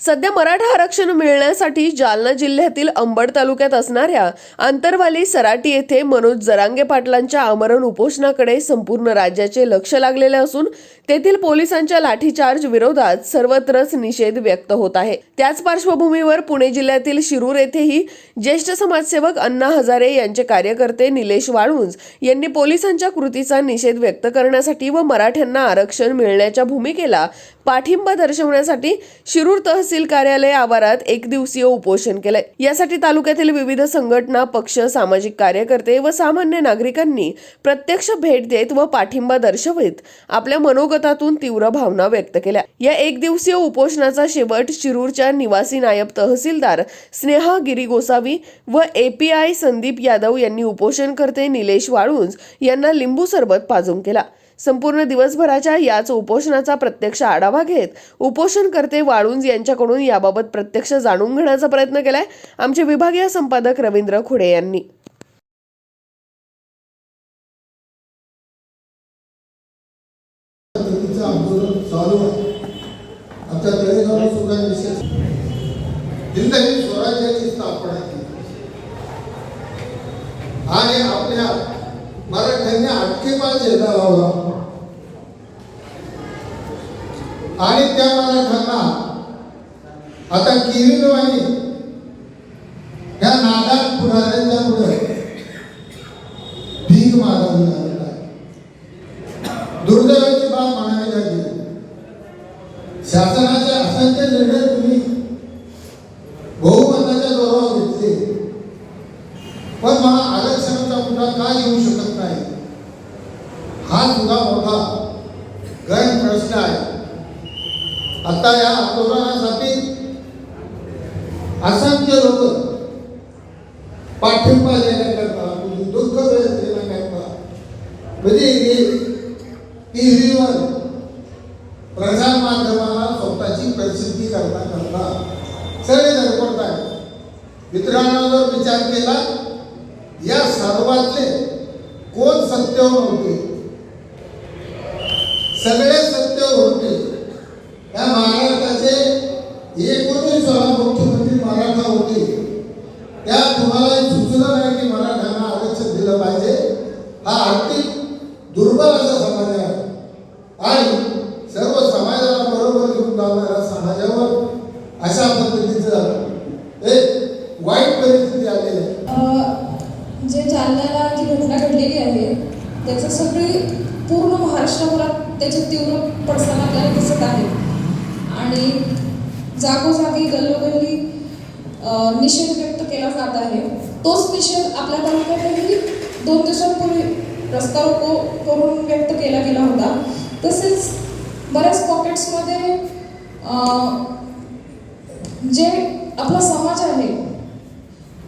सध्या मराठा आरक्षण मिळण्यासाठी जालना जिल्ह्यातील अंबड तालुक्यात असणाऱ्या आंतरवाली सराटी येथे मनोज जरांगे पाटलांच्या आमरण उपोषणाकडे संपूर्ण राज्याचे लक्ष लागलेले असून तेथील पोलिसांच्या लाठीचार्ज विरोधात सर्वत्रच निषेध व्यक्त होत आहे. त्याच पार्श्वभूमीवर पुणे जिल्ह्यातील शिरूर येथेही ज्येष्ठ समाजसेवक अण्णा हजारे यांचे कार्यकर्ते निलेश वाळुंज यांनी पोलिसांच्या कृतीचा निषेध व्यक्त करण्यासाठी व मराठ्यांना आरक्षण मिळण्याच्या भूमिकेला पाठिंबा दर्शवण्यासाठी शिरूर तहसील कार्यालय आवारात एक दिवसीय उपोषण केलंय. यासाठी तालुक्यातील विविध संघटना पक्ष सामाजिक कार्यकर्ते व सामान्य नागरिकांनी प्रत्यक्ष भेट देत व पाठिंबा दर्शवित आपल्या मनोगतातून तीव्र भावना व्यक्त केल्या. या एक दिवसीय उपोषणाचा शेवट शिरूरच्या निवासी नायब तहसीलदार स्नेहा गिरी गोसावी व एपीआय संदीप यादव यांनी उपोषणकर्ते निलेश वाळुंज यांना लिंबू सरबत पाजून केला. संपूर्ण दिवसभराच्या याच उपोषणाचा प्रत्यक्ष आढावा घेत उपोषणकर्ते वाळुंज यांच्याकडून याबाबत प्रत्यक्ष जाणून घेण्याचा प्रयत्न केलाय. आमचे विभागीय संपादक रवींद्र खुडे यांनी. स्वराज्याची स्थापना केली. आणि आपल्या मराठ्यांनी अटकेबाज झेंडा लावला आणि त्या मराठ्यांना आता किरीटवाणी या नादात पुढाऱ्यांच्या पुढे भीक मागावी लागत आहे दुर्दैवाची बाब म्हणावी लागली. शासनाचे असंख्य निर्णय तुम्ही बहुमताच्या जोरावर घेतले. पण मला आरक्षण मुद्दा का येऊ शकत नाही? हा सुद्धा मोठा गैर प्रश्न आहे. आता या आंदोलनासाठी असंख्य लोक पाठिंबा देण्याकरता म्हणजे दुःख व्यक्त देण्याकरता म्हणजे टीव्हीवर प्रसार माध्यमाला स्वतःची प्रसिद्धी करता करता सगळे धडपडत आहेत. मित्रांना जर विचार केला या सर्वातले कोण सत्यावर होते? सगळे सत्य होते. या महाराष्ट्राचे एकोणीस वेळा मुख्यमंत्री मराठा होते. त्या तुम्हाला हे सुचलं नाही की मराठ्यांना आरक्षण दिलं पाहिजे. हा आर्थिक दुर्बल असा समाज आहे. आणि सर्व समाजाला बरोबर घेऊन जाणाऱ्या समाजावर अशा पद्धतीचं एक वाईट परिस्थिती आलेली आहे. जे जालन्याला जी घटना घडलेली आहे त्याचं सगळी पूर्ण महाराष्ट्रभरात त्याचे तीव्र पडसाद आपल्याला दिसत आहे. आणि जागोजागी गल्लोगल्ली निषेध व्यक्त केला जात आहे. तोच निषेध आपल्या तालुक्यातही दोन दिवसांपूर्वी रस्ता रोको करून व्यक्त केला गेला होता. तसेच बऱ्याच पॉकेट्समध्ये जे आपला समाज आहे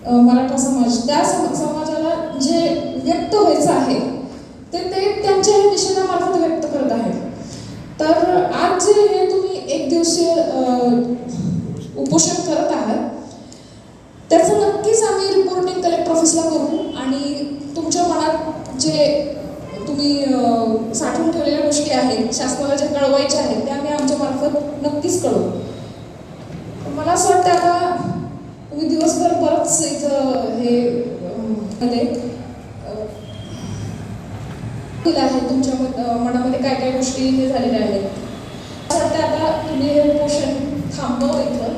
मराठा समाज त्या सम- समाजाला जे व्यक्त व्हायचं आहे ते ते त्यांच्या या निषेधामार्फत व्यक्त करत आहेत. तर आज जे हे तुम्ही एक दिवसीय उपोषण करत आहात त्याचं नक्कीच आम्ही रिपोर्टिंग कलेक्टर ऑफिसला करू आणि तुमच्या मनात जे तुम्ही साठवून ठेवलेल्या गोष्टी आहेत शासनाला ज्या कळवायच्या आहेत त्या आम्ही आमच्या मार्फत नक्कीच कळवू मला असं वाटतं आता तुम्ही दिवसभर परत इथं हे मध्ये आहे तुमच्या मनामध्ये काय काय गोष्टी हे झालेल्या आहेत? असं वाटतं आता तुम्ही हे पोषण थांबव इथं.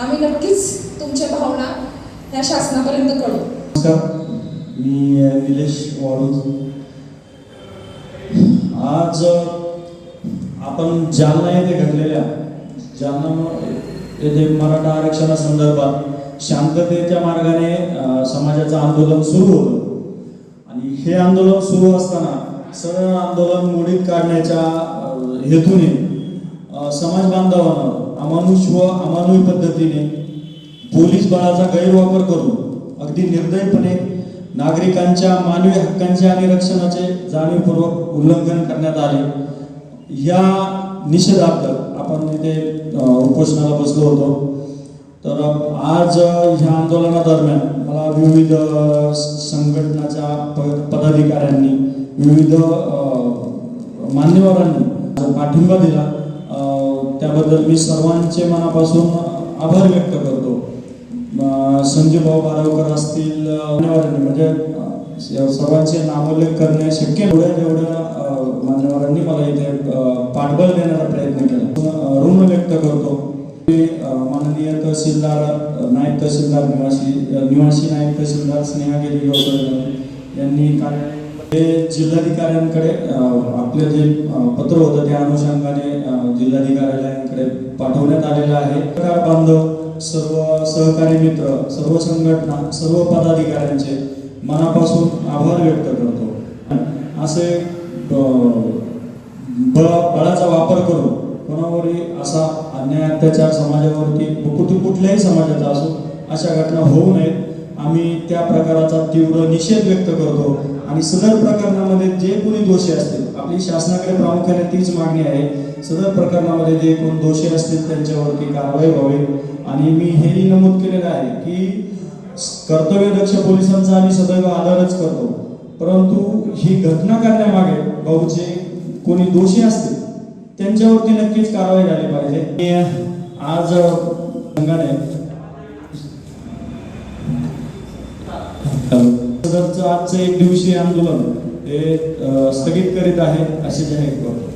आम्ही नक्कीच तुमच्या भावना या शासनापर्यंत कळू नमस्कार. मी निलेश वाळू आज आपण जालना येथे घडलेल्या जालना येथे मराठा आरक्षणासंदर्भात शांततेच्या मार्गाने समाजाचं आंदोलन सुरू होतं. आणि हे आंदोलन सुरू असताना सरळ आंदोलन मोडीत काढण्याच्या हेतूने समाज बांधवानं अमानुष व अमानुष पद्धतीने पोलीस बळाचा गैरवापर करून अगदी निर्दयपणे नागरिकांच्या मानवी हक्कांचे आणि रक्षणाचे जाणीवपूर्वक उल्लंघन करण्यात आले. या निषेधार्थ आपण इथे उपोषणाला बसलो होतो. तर आज ह्या आंदोलनादरम्यान मला विविध संघटनाच्या पदाधिकाऱ्यांनी विविध मान्यवरांनी पाठिंबा दिला त्याबद्दल मी सर्वांचे मनापासून आभार व्यक्त करतो. म, संजय भाऊ बारावकर असतील मान्यवरांनी म्हणजे सर्वांचे नामोल्लेख करणे शक्य एवढ्या जेवढ्या मान्यवरांनी मला इथे पाठबळ देण्याचा प्रयत्न केला. ऋण व्यक्त करतो. तहसीलदार नायब तहसीलदार निवासी निवासी नायब तहसीलदार स्नेहागिरी यांनी कार्य हे जिल्हाधिकाऱ्यांकडे आपले जे पत्र होतं त्या अनुषंगाने जिल्हाधिकाऱ्यांकडे पाठवण्यात आलेलं आहे. पत्रकार बांधव सर्व सहकारी मित्र सर्व संघटना सर्व पदाधिकाऱ्यांचे मनापासून आभार व्यक्त करतो. असे बळाचा वापर करून कोणावरही असा अन्याय अत्याचार समाजावरती कुठे कुठल्याही समाजाचा असो अशा घटना होऊ नयेत. आम्ही त्या प्रकाराचा तीव्र निषेध व्यक्त करतो. आणि सदर प्रकरणामध्ये जे कोणी दोषी असतील आपली शासनाकडे प्रामुख्याने तीच मागणी आहे. सदर प्रकरणामध्ये जे कोण दोषी असतील त्यांच्यावरती कारवाई व्हावी. आणि मी हेही नमूद केलेलं आहे की कर्तव्यदक्ष पोलिसांचा आम्ही सदैव आदरच करतो. परंतु ही घटना करण्यामागे भाऊ जे कोणी दोषी असतील त्यांच्यावरती नक्कीच कारवाई झाली पाहिजे. आज संघाने सदरचं आजचं एक दिवसीय आंदोलन हे स्थगित करीत आहे असे जाहीर करतो